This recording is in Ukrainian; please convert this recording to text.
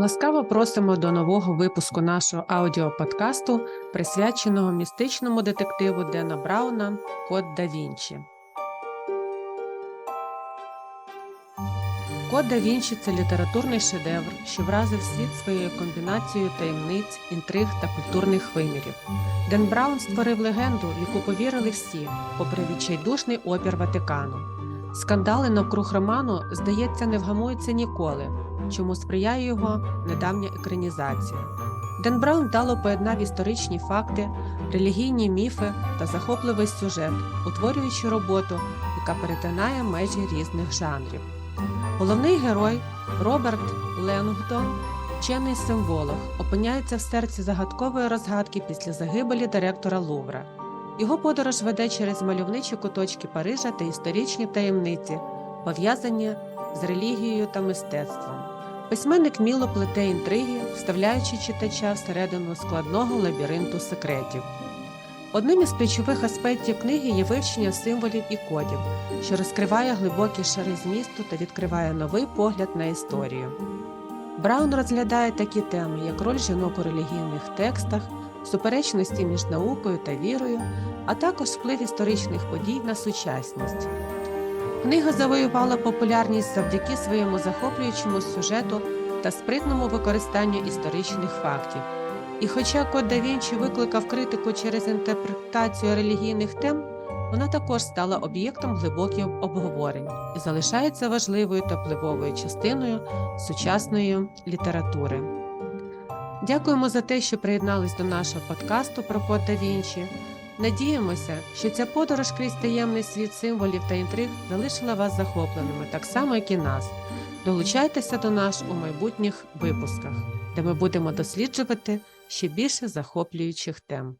Ласкаво просимо до нового випуску нашого аудіоподкасту, присвяченого містичному детективу Дена Брауна Код да Вінчі. Код да Вінчі це літературний шедевр, що вразив світ своєю комбінацією таємниць, інтриг та культурних вимірів. Ден Браун створив легенду, яку повірили всі, попри відчайдушний опір Ватикану. Скандали навкруг роману, здається, не вгамуються ніколи, чому сприяє його недавня екранізація. Ден Браун вдало поєднав історичні факти, релігійні міфи та захопливий сюжет, утворюючи роботу, яка перетинає межі різних жанрів. Головний герой Роберт Ленгдон, вчений символог, опиняється в серці загадкової розгадки після загибелі директора Лувра. Його подорож веде через мальовничі куточки Парижа та історичні таємниці, пов'язані з релігією та мистецтвом. Письменник міло плете інтриги, вставляючи читача всередину складного лабіринту секретів. Одним із ключових аспектів книги є вивчення символів і кодів, що розкриває глибокі шари змісту та відкриває новий погляд на історію. Браун розглядає такі теми, як роль жінок у релігійних текстах, суперечності між наукою та вірою, а також вплив історичних подій на сучасність. Книга завоювала популярність завдяки своєму захоплюючому сюжету та спритному використанню історичних фактів. І хоча Код да Вінчі викликав критику через інтерпретацію релігійних тем, вона також стала об'єктом глибоких обговорень і залишається важливою та впливовою частиною сучасної літератури. Дякуємо за те, що приєднались до нашого подкасту про Код да Вінчі. Надіємося, що ця подорож крізь таємний світ символів та інтриг залишила вас захопленими, так само, як і нас. Долучайтеся до нас у майбутніх випусках, де ми будемо досліджувати ще більше захоплюючих тем.